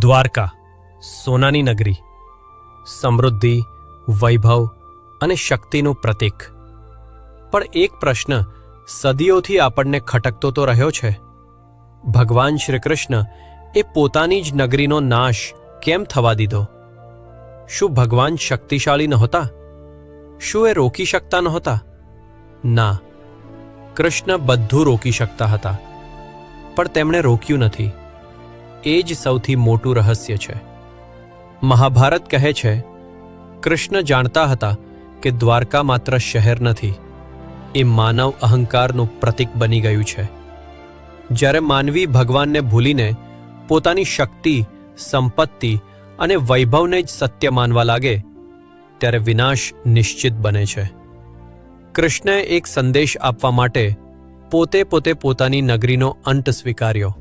દ્વારકા, સોનાની નગરી. સમૃદ્ધિ, વૈભવ અને શક્તિનું પ્રતીક. પણ એક પ્રશ્ન સદીઓથી આપણને ખટકતો તો રહ્યો છે. ભગવાન શ્રીકૃષ્ણ એ પોતાની જ નગરીનો નાશ કેમ થવા દીધો? શું ભગવાન શક્તિશાળી નહોતા? શું એ રોકી શકતા નહોતા? ના, કૃષ્ણ બધું રોકી શકતા હતા. પણ તેમણે રોક્યું નથી. એ જ સૌથી મોટું રહસ્ય છે. મહાભારત કહે છે, કૃષ્ણ જાણતા હતા કે દ્વારકા માત્ર શહેર નથી, એ માનવ અહંકારનું પ્રતીક બની ગયું છે. જ્યારે માનવી ભગવાનને ભૂલીને પોતાની શક્તિ, સંપત્તિ અને વૈભવને જ સત્ય માનવા લાગે, ત્યારે વિનાશ નિશ્ચિત બને છે. કૃષ્ણએ એક સંદેશ આપવા માટે પોતે પોતે પોતાની નગરીનો અંત સ્વીકાર્યો.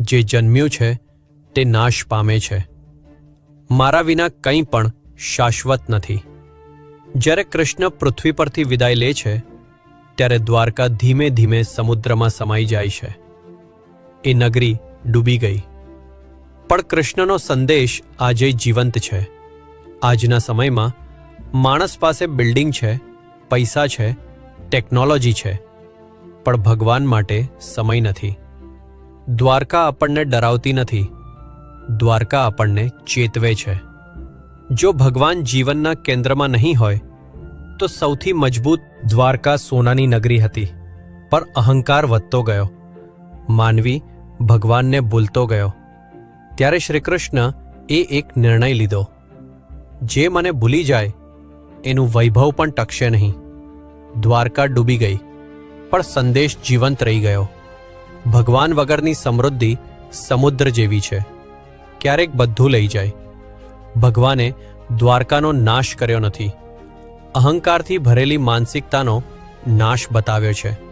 જે જન્મ્યું છે, તે નાશ પામે છે. મારા વિના કંઈ પણ શાશ્વત નથી. જ્યારે કૃષ્ણ પૃથ્વી પરથી વિદાય લે છે, ત્યારે દ્વારકા ધીમે ધીમે સમુદ્રમાં સમાઈ જાય છે. એ નગરી ડૂબી ગઈ. પણ કૃષ્ણનો સંદેશ આજે જીવંત છે. આજના સમયમાં માણસ પાસે બિલ્ડિંગ છે, પૈસા છે, ટેકનોલોજી છે, પણ ભગવાન માટે સમય નથી. દ્વારકા આપણને ડરાવતી નથી. દ્વારકા આપણને ચેતવે છે. જો ભગવાન જીવનના કેન્દ્રમાં નહીં હોય, તો સૌથી મજબૂત દ્વારકા સોનાની નગરી હતી પર અહંકાર વધતો ગયો. માનવી ભગવાનને ભૂલતો ગયો. ત્યારે શ્રીકૃષ્ણ એ એક નિર્ણય લીધો. જે મને ભૂલી જાય, એનું વૈભવ પણ ટકશે નહીં. દ્વારકા ડૂબી ગઈ, પણ સંદેશ જીવંત રહી ગયો. ભગવાન વગરની સમૃદ્ધિ સમુદ્ર જેવી છે. ક્યારેક બધું લઈ જાય. ભગવાને દ્વારકાનો નાશ કર્યો નથી. અહંકારથી ભરેલી માનસિકતાનો નાશ બતાવ્યો છે.